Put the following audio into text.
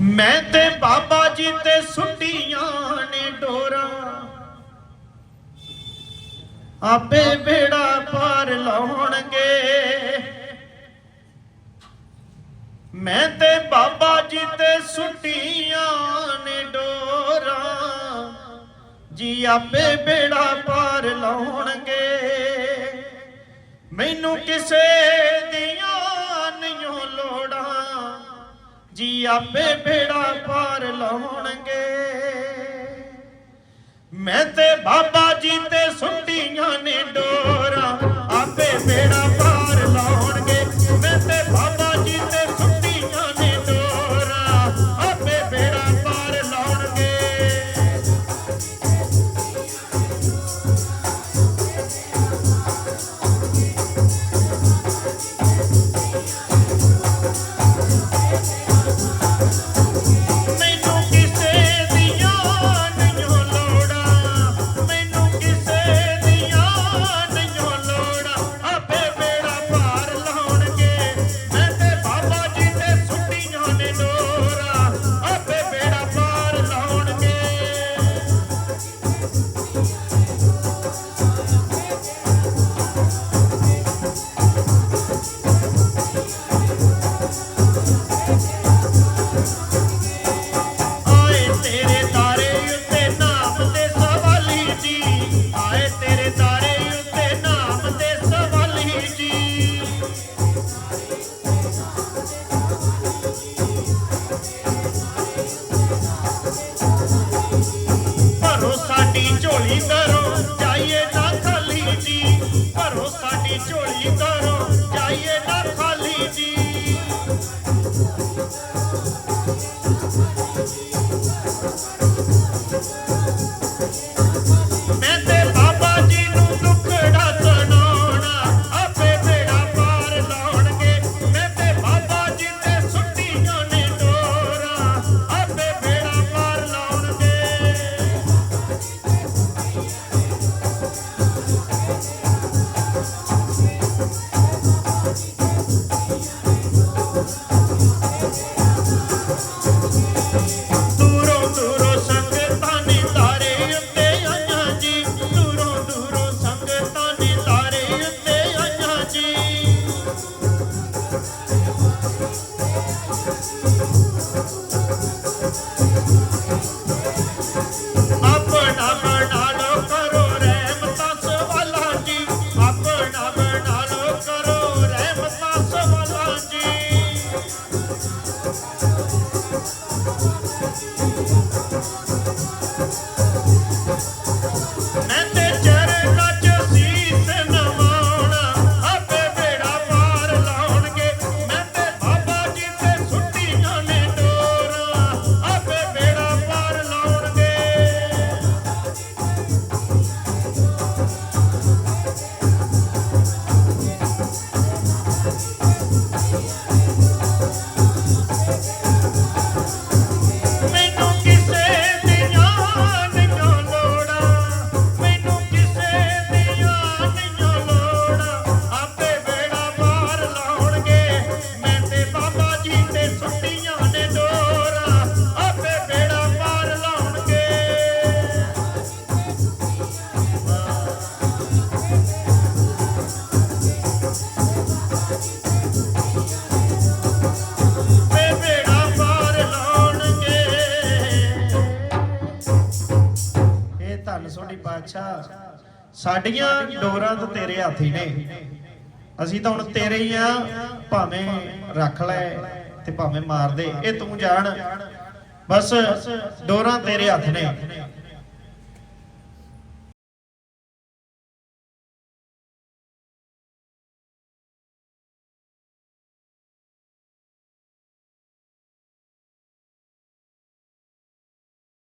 ਮੈਂ ਤੇ ਬਾਬਾ ਜੀ ਤੇ ਸੁੱਟੀਆਂ ਨੇ ਡੋਰਾ। ਆਪੇ ਬੇੜਾ ਪਾਰ ਲਾਉਣਗੇ। ਮੈਂ ਤੇ ਬਾਬਾ ਜੀ ਤੇ ਸੁੱਟੀਆਂ ਨੇ ਡੋਰਾ। ਜੀ ਆਪੇ ਬੇੜਾ ਪਾਰ ਲਾਉਣਗੇ। ਮੈਨੂੰ ਕਿਸੇ ਦੀ ਆਪੇ ਬੇੜਾ ਪਾਰ ਲਾਉਣਗੇ। ਮੈਂ ਤੇ ਬਾਬਾ ਜੀ ਤੇ ਸੁੱਟੀਆਂ ਨੇ ਡੋਰਾ ਆਪੇ ਬੇੜਾ Thank you. ਬਾਦਸ਼ਾਹ ਸਾਡੀਆਂ ਡੋਰਾਂ ਤਾਂ ਤੇਰੇ ਹੱਥ ਹੀ ਨੇ। ਅਸੀਂ ਤਾਂ ਹੁਣ ਤੇਰੇ ਹੀ ਆ, ਭਾਵੇਂ ਰੱਖ ਲੈ ਤੇ ਭਾਵੇਂ ਮਾਰ ਦੇ। ਇਹ ਤੂੰ ਜਾਣ। ਬਸ ਡੋਰਾਂ ਤੇਰੇ ਹੱਥ ਨੇ।